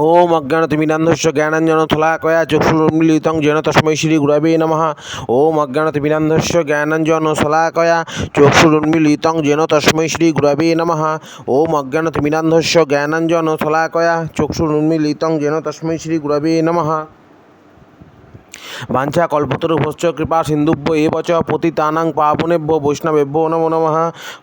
ওম অজ্ঞানতিমিনান্ধস্য জ্ঞানাঞ্জন থলাকয়া চক্ষুর্মিলিতং gen তস্মৈ Shri গুরবে নম। ওম অজ্ঞানতিমিনান্ধস্য জ্ঞানাঞ্জন শলাকয়া চক্ষুর্মিলিতং gen তস্মৈ Shri গুরবে নম। ওম অজ্ঞানতিমিনান্ধস্য জ্ঞানাঞ্জন শলাকয়া চক্ষুর্মিলিতং gen তস্মৈ Shri গুরবে নম। বাঞ্ছা কল্পতরুভশ্চ কৃপা সিন্ধুভ্য এব চ পতিতানাং পাবনেভ্য বৈষ্ণবেভ্য নমো নমঃ।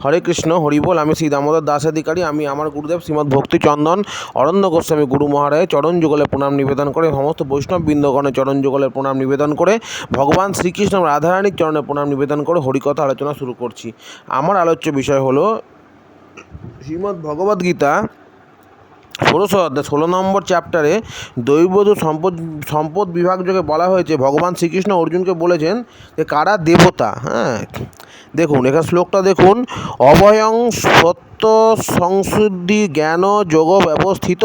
হরে কৃষ্ণ হরিবোল আমি শ্রী দামোদর দাস অধিকারী, আমি আমার গুরুদেব শ্রীমৎ ভক্তিচন্দন অরণ্য গোস্বামী গুরু মহারায় চরণ যুগলে প্রণাম নিবেদন করে, সমস্ত বৈষ্ণব বৃন্দগণে চরণ যুগলে প্রণাম নিবেদন করে, ভগবান শ্রীকৃষ্ণ রাধারানীর চরণে প্রণাম নিবেদন করে হরিকথা আলোচনা শুরু করছি। আমার আলোচ্য বিষয় হলো, শ্রীমদ্ ভগবদ্গীতা ষোলোশো অধ্যায় ষোলো নম্বর চ্যাপ্টারে দৈবধূ সম্পদ সম্পদ বিভাগ যোগে বলা হয়েছে, ভগবান শ্রীকৃষ্ণ অর্জুনকে বলেছেন যে কারা দেবতা হ্যাঁ? দেখুন, এখানে শ্লোকটা দেখুন, অভয়ং সত্য সংশুদ্ধি জ্ঞান যোগ ব্যবস্থিত।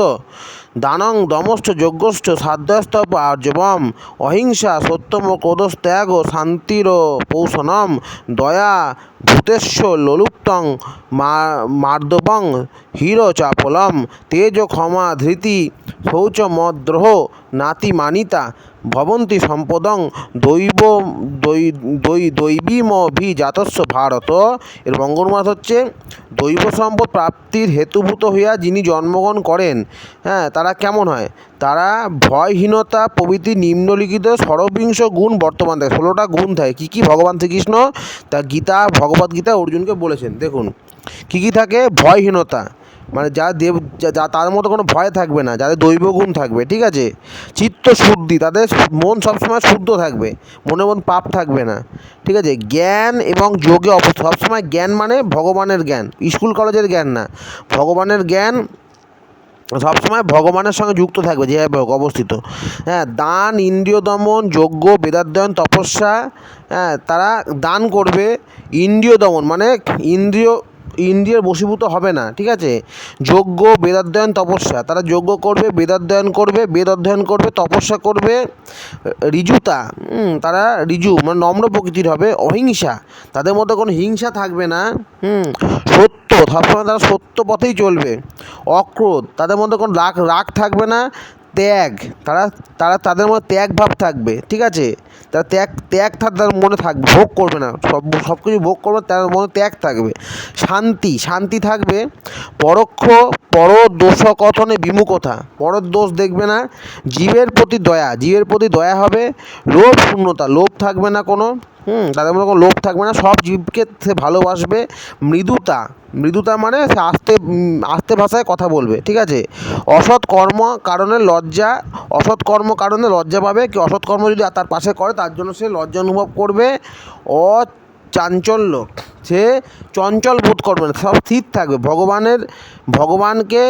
দানং দমশ্চ যজ্ঞশ্চ সাধ্যস্তপ আর্যবম। অহিংসা সত্যম ক্রোধস্ত্যাগ শান্তির পৌষণম। দয়া ভূতেশ্ব লোলুপ্তং মার্দবং হীরচাপলম। চাপলম তেজ ক্ষমা ধৃতি শৌচ মদ্রোহ নাতি মানিতা, ভবন্তি সম্পদং দৈব দৈবীমভিজাতস্য ভারত। এর বঙ্গনুবাদ হচ্ছে দৈব সম্পদ প্রাপ্তির হেতুভূত হইয়া যিনি জন্মগ্রহণ করেন। হ্যাঁ তারা কেমন হয়? তারা ভয়হীনতা প্রভৃতি নিম্নলিখিত ষড়বিংশ গুণ বর্তমান থাকে ষোলোটা গুণ থাকে। কী কী? ভগবান শ্রীকৃষ্ণ, তা গীতা, ভগবদ্গীতা, অর্জুনকে বলেছেন। দেখুন, কী কী থাকে? ভয়হীনতা। মানে যা দেব, যা তার মতো কোনো ভয় থাকবে না, যাদের দৈব গুণ থাকবে, ঠিক আছে? চিত্ত শুদ্ধি, তাদের মন সবসময় শুদ্ধ থাকবে, মনে মন পাপ থাকবে না, ঠিক আছে? জ্ঞান এবং যোগে অব সবসময় জ্ঞান মানে ভগবানের জ্ঞান, স্কুল কলেজের জ্ঞান না, ভগবানের জ্ঞান সবসময় ভগবানের সঙ্গে যুক্ত থাকবে যেভাবে হোক অবস্থিত হ্যাঁ? দান, ইন্দ্রিয় দমন, যজ্ঞ, বেদাধ্যয়ন, তপস্যা হ্যাঁ? তারা দান করবে ইন্দ্রিয় দমন মানে ইন্দ্রিয় ইন্দ্রিয়ের বশীভূত হবে না, ঠিক আছে? যজ্ঞ, বেদাধ্যয়ন, তপস্যা। তারা যজ্ঞ করবে, বেদাধ্যয়ন করবে বেদ অধ্যয়ন করবে, তপস্যা করবে। ঋজুতা তারা ঋজু মানে নম্র প্রকৃতির হবে, অহিংসা। তাদের মধ্যে কোনো হিংসা থাকবে না, হুম। সত্য, সবসময় তারা সত্য পথেই চলবে। অক্রোধ, তাদের মধ্যে কোনো রাগ রাগ থাকবে না। ত্যাগ। তারা তারা তাদের মধ্যে ত্যাগ ভাব থাকবে, ঠিক আছে? তারা ত্যাগ ত্যাগ তার মনে থাকবে ভোগ করবে না। সব সব কিছু ভোগ করবে, তার মনে ত্যাগ থাকবে। শান্তি শান্তি থাকবে। পরোক্ষ পর দোষ কথনে বিমুখতা। পরের দোষ দেখবে না, জীবের প্রতি দয়া। জীবের প্রতি দয়া হবে, লোভ শূন্যতা। লোভ থাকবে না কোনো। হুম তাদের মধ্যে কোনো লোভ থাকবে না, সব জীবকে সে ভালোবাসবে। মৃদুতা মৃদুতা মানে সে আস্তে আস্তে ভাষায় কথা বলবে, ঠিক আছে? অসৎ কর্ম কারণে লজ্জা, অসৎ কর্ম কারণে লজ্জা পাবে, কি অসৎ কর্ম যদি তার পাশে করে, তার জন্য সে লজ্জা অনুভব করবে। অচাঞ্চল্য। সে চঞ্চল বোধ করবে না, সব স্থির থাকবে। ভগবানের, ভগবানকে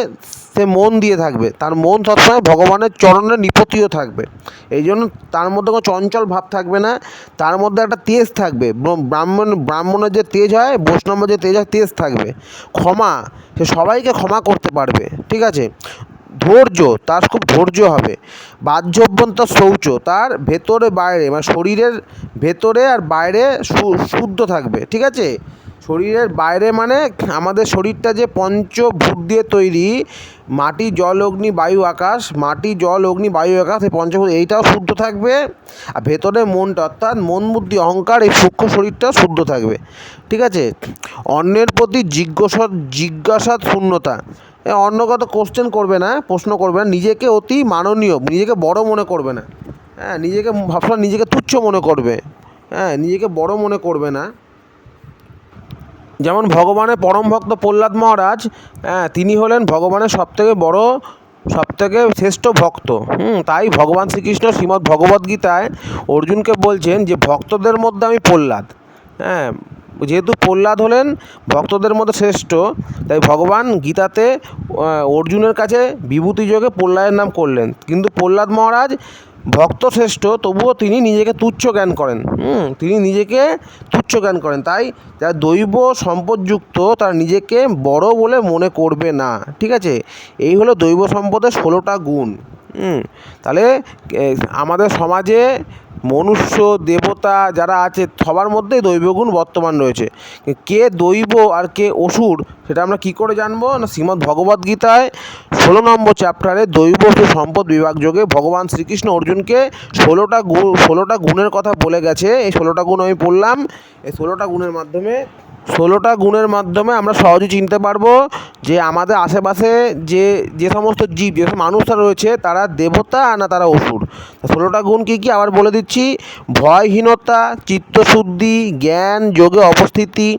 সে মন দিয়ে থাকবে। তার মন সবসময় ভগবানের চরণে নিপতিও থাকবে। এই জন্য তার মধ্যে কোনো চঞ্চল ভাব থাকবে না। তার মধ্যে একটা তেজ থাকবে। ব্রাহ্মণ, ব্রাহ্মণের যে তেজ হয়, বৈষ্ণবের যে তেজ হয়, তেজ থাকবে। ক্ষমা, সে সবাইকে ক্ষমা করতে পারবে। ঠিক আছে? ধৈর্য, তার খুব ধৈর্য হবে। বাহ্য অভ্যন্তর শৌচ, তার ভেতরে বাইরে মানে শরীরের ভেতরে আর বাইরে শুদ্ধ থাকবে, ঠিক আছে? শরীরের বাইরে মানে আমাদের শরীরটা যে পঞ্চভূত দিয়ে তৈরি, মাটি, জল, অগ্নি, বায়ু, আকাশ, মাটি, জল, অগ্নি, বায়ু, আকাশ, এই পঞ্চভূত, এইটাও শুদ্ধ থাকবে। আর ভেতরে মনটা, অর্থাৎ মন বুদ্ধি, অহংকার, এই সূক্ষ্ম শরীরটাও শুদ্ধ থাকবে। ঠিক আছে? অন্যের প্রতি জিজ্ঞাসা জিজ্ঞাসার শূন্যতা। অন্যগত কোশ্চেন করবে না, প্রশ্ন করবে না, নিজেকে অতি মাননীয়, নিজেকে বড় মনে করবে না। হ্যাঁ নিজেকে, ভাবসাব নিজেকে তুচ্ছ মনে করবে। হ্যাঁ নিজেকে বড় মনে করবে না। যেমন ভগবানের পরম ভক্ত প্রহ্লাদ মহারাজ হ্যাঁ তিনি হলেন ভগবানের সবথেকে বড়, সবথেকে শ্রেষ্ঠ ভক্ত। হুম, তাই ভগবান শ্রীকৃষ্ণ শ্রীমদ্ ভগবদ্গীতায় অর্জুনকে বলছেন যে, ভক্তদের মধ্যে আমি প্রহ্লাদ। হ্যাঁ যেহেতু প্রহ্লাদ হলেন ভক্তদের মধ্যে শ্রেষ্ঠ, তাই ভগবান গীতাতে অর্জুনের কাছে বিভূতি যোগে প্রহ্লাদের নাম করলেন। কিন্তু প্রহ্লাদ মহারাজ ভক্ত শ্রেষ্ঠ তবুও তিনি নিজেকে তুচ্ছ জ্ঞান করেন। হুম, তিনি নিজেকে তুচ্ছ জ্ঞান করেন। তাই যারা দৈব সম্পদযুক্ত, তার নিজেকে বড় বলে মনে করবে না। ঠিক আছে? এই হলো দৈব সম্পদের ষোলোটা গুণ। তাহলে আমাদের সমাজে মনুষ্য দেবতা যারা আছে, সবার মধ্যেই দৈবগুণ বর্তমান রয়েছে। কে দৈব আর কে অসুর, সেটা আমরা কি করে জানব? না, শ্রীমদ্ ভগবদ্গীতায় ষোলো নম্বর চ্যাপ্টারে দৈব সম্পদ বিভাগ যোগে ভগবান শ্রীকৃষ্ণ অর্জুনকে ষোলোটা গুণ ষোলোটা গুণের কথা বলে গেছে। এই ষোলোটা গুণ আমি পড়লাম। এই ষোলোটা গুণের মাধ্যমে ষোলোটা গুণের মাধ্যমে আমরা সহজে চিনতে পারব যে আমাদের আশেপাশে যে যে সমস্ত জীব, যে মানুষরা রয়েছে, তারা দেবতা না তারা অসুর। ষোলোটা গুণ কী কী? আবার বলে দিচ্ছি, ভয়হীনতা, চিত্তশুদ্ধি, জ্ঞান, যোগে অবস্থিতি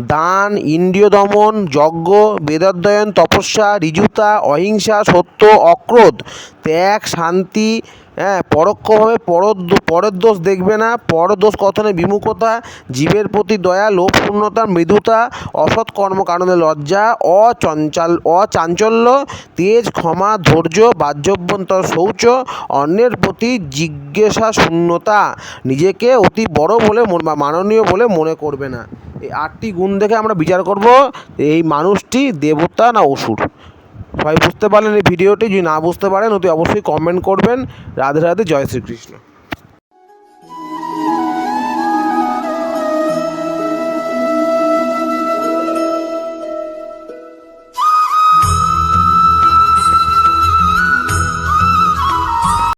দান, ইন্দ্রিয় দমন, যজ্ঞ, বেদাধ্যয়ন, তপস্যা ঋজুতা অহিংসা, সত্য, অক্রোধ। ত্যাগ, শান্তি হ্যাঁ পরোক্ষভাবে পর পরের দোষ দেখবে না। পর দোষ কথনে বিমুখতা, জীবের প্রতি দয়া লোভ শূন্যতা মৃদুতা, অসৎ কর্মকাণ্ডে লজ্জা, অচঞ্চল, অচাঞ্চল্য, তেজ, ক্ষমা, ধৈর্য, বাহ্যভ্যন্তর শৌচ, অন্যের প্রতি জিজ্ঞাসা শূন্যতা, নিজেকে অতি বড় বলে বা মাননীয় বলে মনে করবে না। এই আটটি গুণ দেখে আমরা বিচার করব, এই মানুষটি দেবতা না অসুর? সবাই বুঝতে পারলেন এই ভিডিওটি, যদি না বুঝতে পারেন, অতি অবশ্যই কমেন্ট করবেন। রাধে রাধে, জয় শ্রীকৃষ্ণ।